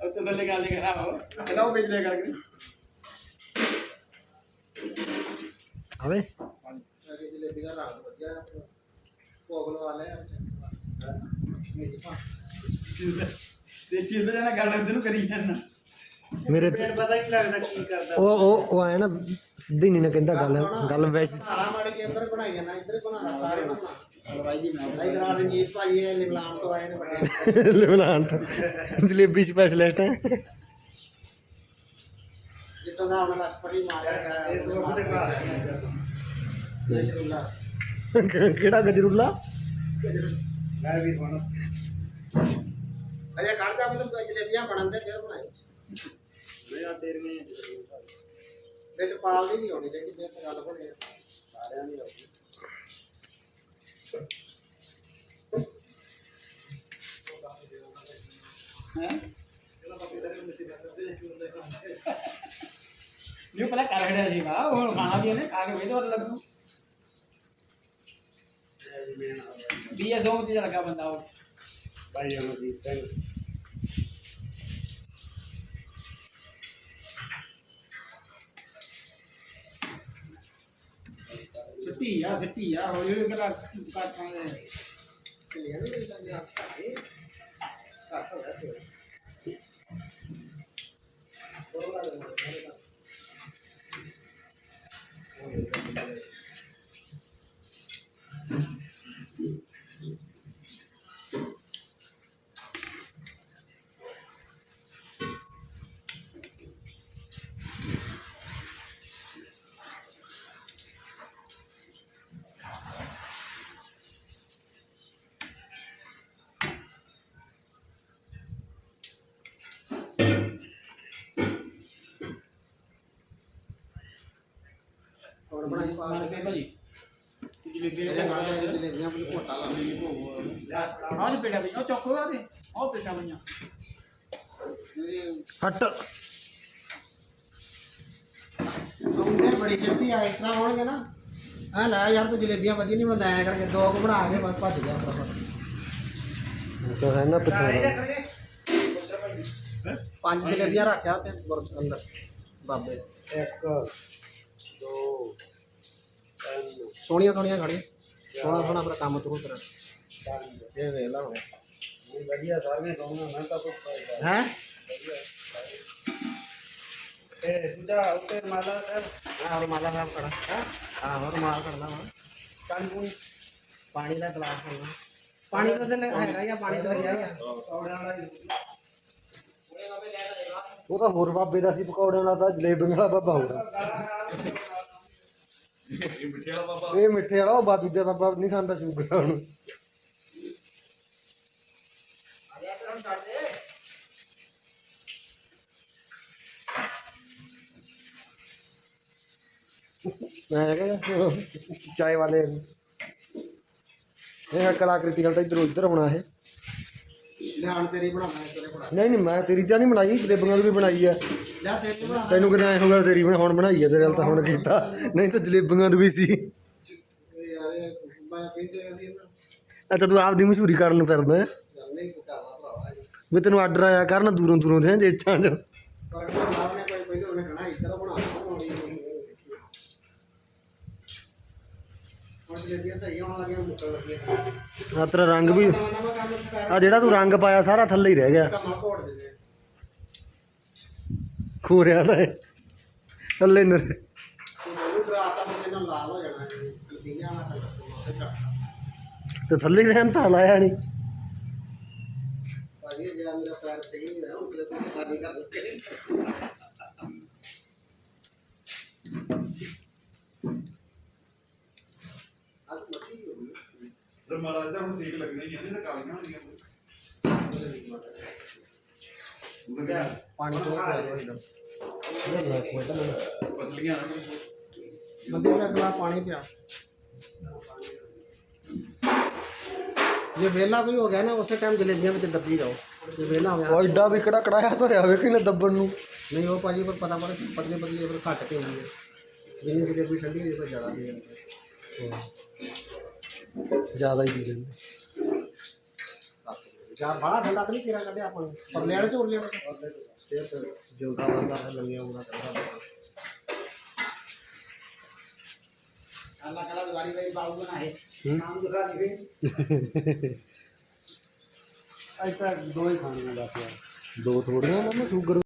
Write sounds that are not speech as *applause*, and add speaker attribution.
Speaker 1: अब तो गले गाले करा हो चलाओ बेच ले करके
Speaker 2: ਆਵੇ
Speaker 3: ਜਲੇਬੀ ਦਾ ਰੰਗ ਵਧੀਆ ਭੋਗ ਲਵਾ ਲੈ ਮੇਰੀ ਪਾ
Speaker 1: देखिए तो जाना गाना इधर करी जाना
Speaker 2: ਮੇਰੇ
Speaker 3: ਫਿਰ ਪਤਾ ਕੀ ਲੱਗਦਾ ਕੀ ਕਰਦਾ
Speaker 2: ਉਹ ਉਹ ਉਹ ਆਇਆ ਨਾ ਸਿੱਧੀ ਨਹੀਂ ਨਾ ਕਹਿੰਦਾ ਗੱਲ ਗੱਲ ਵੈਸੇ
Speaker 3: ਸਾਲਾ ਮਾੜੀ ਜੀ ਅੰਦਰ ਬਣਾਈ ਜਾਂਦਾ ਇੱਧਰ ਬਣਾਣਾ ਸਾਰੇ ਨੂੰ ਬਣਾ
Speaker 2: ਲਿਮਲਾਨ *laughs* ਜਲੇਬੀ ਸਪੈਸ਼ਲਿਸਟ ਹੈ। ਕਿਹੜਾ ਗਜਰੂਲਾ?
Speaker 1: ਮੈਂ ਵੀ ਹੁਣ।
Speaker 3: ਅਜੇ ਕੱਢ ਜਾ ਮੈਨੂੰ ਜਲੇਬੀਆਂ ਬਣਨ ਦੇ ਫਿਰ ਬਣਾਈ।
Speaker 1: ਮੇਰਾ ਤੇਰੀਆਂ
Speaker 3: ਵਿੱਚ ਪਾਲ ਦੀ ਨਹੀਂ ਹੋਣੀ ਚਾਹੀਦੀ ਫਿਰ ਗੱਲ ਬਣੇ
Speaker 1: ਸਾਰਿਆਂ ਦੀ ਹੋਣੀ ನೀವು ಪಲ್ಲ ಕರಗಡೆ ಈಗ ಅವ್ರು ಕಾಣಾಗಿಯೇ ಕಾಗೆ ವೇದ ಹೊರ ಲಗ್ನು ਬੀਏ ਸੌਂ ਤੇ ਲੱਗਾ ਬੰਦਾ ਉਹ
Speaker 3: ਭਾਈ ਅਮਰਜੀਤ ਸਿੰਘ
Speaker 1: ਸਿੱਟੀ ਆ ਸਿੱਟੀ ਆ ਹੌਲੀ ਹੌਲੀ ਕਰ
Speaker 3: ਕਰ ਖਾਂਦੇ ਤੇ ਇਹ ਵੀ ਲੱਗਿਆ ਬਣਾਈ ਪਾ
Speaker 1: ਮਾਰ
Speaker 3: ਕੇ
Speaker 1: ਕੇ ਭਾਜੀ ਜਲੇਬੀ
Speaker 3: ਇਹਦੇ
Speaker 1: ਦੇ
Speaker 3: ਨਾਲ
Speaker 1: ਨਾਲ
Speaker 3: ਜਲੇਬੀਆਂ ਵੀ ਘੋਟਾ ਲਾ ਲਈ ਭੋਗ
Speaker 1: ਆਹ ਜੀ ਪੇਟਾ ਪਈਆਂ ਉਹ ਚੁੱਕ ਉਹਦਾ ਤੇ ਉਹ ਪੇਟਾ ਪਈਆਂ।
Speaker 2: ਹਟ।
Speaker 3: ਆਉਂਦੇ ਬੜੀ ਜਲਦੀ ਆ ਇਸ ਤਰ੍ਹਾਂ ਹੋਣਗੇ ਨਾ। ਆ ਲੈ ਯਾਰ ਤੂੰ ਜਲੇਬੀਆਂ ਵਧੀਆ ਨਹੀਂ ਬਣਾਇਆ ਐਂ ਕਰਕੇ ਦੋ ਕੁ ਬਣਾ ਕੇ ਬਸ ਭੱਜ ਗਿਆ ਫਟਾਫਟ
Speaker 2: ਤਾਂ ਹੈ ਨਾ ਪਿੱਛੇ
Speaker 3: ਪੰਜ ਜਲੇਬੀਆਂ ਰੱਖਿਆ ਤੇ ਅੰਦਰ ਬਾਬੇ।
Speaker 2: ਇੱਕ
Speaker 3: ਸੋਹਣੀਆਂ ਸੋਹਣੀਆਂ ਖੜੀਆਂ ਸੋਹਣਾ ਸੋਹਣਾ ਪਰ ਕੰਮ ਤਰੂ ਤੇਰਾ ਇਹ ਵੇਖ ਲਾ ਹੁਣ।
Speaker 2: ਵਧੀਆ ਸਾਰੀਆਂ ਕਹੂੰਗਾ ਮੈਂ ਤਾਂ ਕੁਝ
Speaker 3: ਹੈ।
Speaker 2: ਇਹ ਸੁਜਾ ਉੱਤੇ ਮਾਲਾ ਕਰ
Speaker 3: ਆ ਹੋਰ ਮਾਲਾ ਸਾਹਿਬ ਖੜਾ। ਹਾਂ? ਹੋਰ ਮਾਲ ਖੜਦਾ ਵਾ। ਪਾਣੀ ਪੂਣੀ ਪਾਣੀ ਦਾ ਗਲਾਸ ਖੜਦਾ ਪਾਣੀ ਤਾਂ ਤੇ ਹੈਗਾ ਹੀ ਤਾਂ ਹੀ
Speaker 2: ਉਹ ਤਾਂ ਹੋਰ ਬਾਬੇ ਦਾ ਸੀ ਪਕੌੜਿਆਂ ਵਾਲਾ ਤਾਂ ਜਲੇਬੀਆਂ ਵਾਲਾ ਬਾਬਾ ਹੋਊਗਾ ਇਹ ਮਿੱਠੇ ਵਾਲਾ ਉਹ ਬਾ ਦੂਜਾ ਬਾਬਾ ਨਹੀਂ ਖਾਂਦਾ ਸ਼ੂਗਰ ਨੂੰ ਮੈਂ ਕਹਿੰਦਾ ਚਾय ਵਾਲੇ। ਇਹ ਕਲਾਕ੍ਰਿਤੀ ਤਾਂ ਇੱਧਰੋਂ ਇੱਧਰ ਹੋਣਾ ਇਹ।
Speaker 3: ਲਿਆਣ ਤੇਰੀ ਬਣਾਉਣਾ ਤੇਰੇ ਬਣਾ।
Speaker 2: ਨਹੀਂ ਨਹੀਂ ਮੈਂ ਤੇਰੀ ਤਾਂ ਨਹੀਂ ਬਣਾਈ ਜਲੇਬੀਆਂ ਦੀ ਵੀ ਬਣਾਈ ਆ।
Speaker 3: ਲੈ ਤੇਰੀ ਬਣਾ।
Speaker 2: ਤੈਨੂੰ ਕਿਤੇ ਐ ਹੋਗਾ ਤੇਰੀ ਬਣਾ ਹੁਣ ਬਣਾਈ ਆ ਤੇਰੇ ਨਾਲ ਤਾਂ ਹੁਣ ਕੀਤਾ। ਨਹੀਂ ਤਾਂ ਜਲੇਬੀਆਂ ਦੀ ਵੀ ਸੀ।
Speaker 3: ਯਾਰ ਮੈਂ ਕਹਿੰਦੇ ਆ
Speaker 2: ਤੂੰ ਆਪਦੀ ਮਸ਼ਹੂਰੀ ਕਰਨ ਨੂੰ ਫਿਰਦਾ ਹੈ।
Speaker 3: ਨਹੀਂ ਭਰਾਵਾ
Speaker 2: ਵੀ ਤੈਨੂੰ ਆਰਡਰ ਆਇਆ ਕਰਨ ਦੂਰੋਂ ਦੂਰੋਂ ਦੇ ਇੱਛਾ ਚ। ਆ ਤੇਰਾ ਰੰਗ ਵੀ ਆ ਜਿਹੜਾ ਤੂੰ ਰੰਗ ਪਾਇਆ ਸਾਰਾ ਥੱਲੇ ਹੀ ਰਹਿ ਗਿਆ।
Speaker 3: ਕਮਾ ਘੋੜ
Speaker 2: ਖੋਰਿਆ ਦਾ ਇਹ। ਥੱਲੇ ਨਰ
Speaker 3: ਤੇ ਮੈਨੂੰ ਡਰਾਤਾ ਮੁੰਡੇ ਨਾਲ ਲਾਲ ਹੋ ਜਾਣਾ ਜੀ ਪੀਂਘਾਂ ਵਾਲਾ ਕਲਰ ਤੇ ਕੱਟ
Speaker 2: ਤੇ ਥੱਲੇ ਹੀ ਰਹਿਣ ਤਾਂ ਲਾਇਆ ਨਹੀਂ
Speaker 3: ਭਾਜੀ ਇਹ ਜਿਹੜਾ ਮੇਰਾ ਪੈਰ ਸਹੀ ਨਹੀਂ ਹੋਇਆ ਉਸਲੇ ਤੁਸੀਂ ਖਾਲੀ ਕਰ ਦਿੱਤੇ ਅੱਜ ਮੱਕੀ ਹੋ ਗਈ
Speaker 4: ਸਰ ਮਹਾਰਾਜ ਦਾ ਹੁਣ ਠੀਕ ਲੱਗਣਾ ਹੀ ਇਹਦੇ ਤਾਂ ਕਾਲੀਆਂ ਹੁੰਦੀਆਂ
Speaker 3: ਪਾਣੀ ਤੋਂ ਪਿਆ ਇਧਰ।
Speaker 4: ਪਤਲੀਆਂ ਨਾ।
Speaker 3: ਬੰਦੇ ਦਾ ਗਲਾ ਪਾਣੀ ਪਿਆ। ਜੇ ਵੇਲਾ ਵੀ ਹੋ ਗਿਆ ਨਾ ਉਸੇ ਟਾਈਮ ਜਲੇਬੀਆਂ ਵਿੱਚ ਦੱਬੀ ਜਾਓ। ਜੇ ਵੇਲਾ ਹੋ ਗਿਆ।
Speaker 2: ਉਹ ਐਡਾ ਵੀ ਕਿਹੜਾ ਕੜਾਇਆ ਧਰਿਆ ਹੋਵੇ ਕਿਨੇ ਦੱਬਣ ਨੂੰ?
Speaker 3: ਨਹੀਂ ਉਹ ਭਾਜੀ ਪਰ ਪਤਾ ਪੜੇ ਪਤਲੇ ਪਤਲੇ ਫਿਰ ਘੱਟ ਪੈਂਦੀ ਹੈ ਜਿੰਨੀ ਜਲੇਬੀ ਠੰਡੀ ਹੋਈ ਫਿਰ ਜ਼ਿਆਦਾ ਪੀ ਜਾਂਦੀ ਹੈ।
Speaker 2: ਜ਼ਿਆਦਾ ਹੀ ਪੀ ਲੈਂਦੇ
Speaker 3: ਯਾਰ ਬੜਾ ਠੰਡਾ ਤਾਂ ਨਹੀਂ ਕੀਰਾ ਕੱਢਿਆ ਆਪਾਂ ਨੂੰ ਪਰ ਲੈਣ ਚ ਉਰ ਲਿਆ ਫੇਰ ਤੇ ਜਿਉਂਦਾ ਬੰਦਾ ਹੈ ਲੰਮੀਆਂ ਉਮਰਾਂ ਕਰਦਾ
Speaker 1: ਅੱਲਾ ਕਲਾ ਦੁਆਰੀ ਵੇ ਬਾਬੂ ਬਣਾ ਹੈ ਨਾਮ ਦਿਖਾ ਦੀ ਵੇ
Speaker 3: ਅੱਜ ਤਾਂ ਦੋ ਹੀ ਖਾਣੀਆਂ ਬਸ ਯਾਰ
Speaker 2: ਦੋ ਥੋੜੀਆਂ ਨਾ ਸ਼ੂਗਰ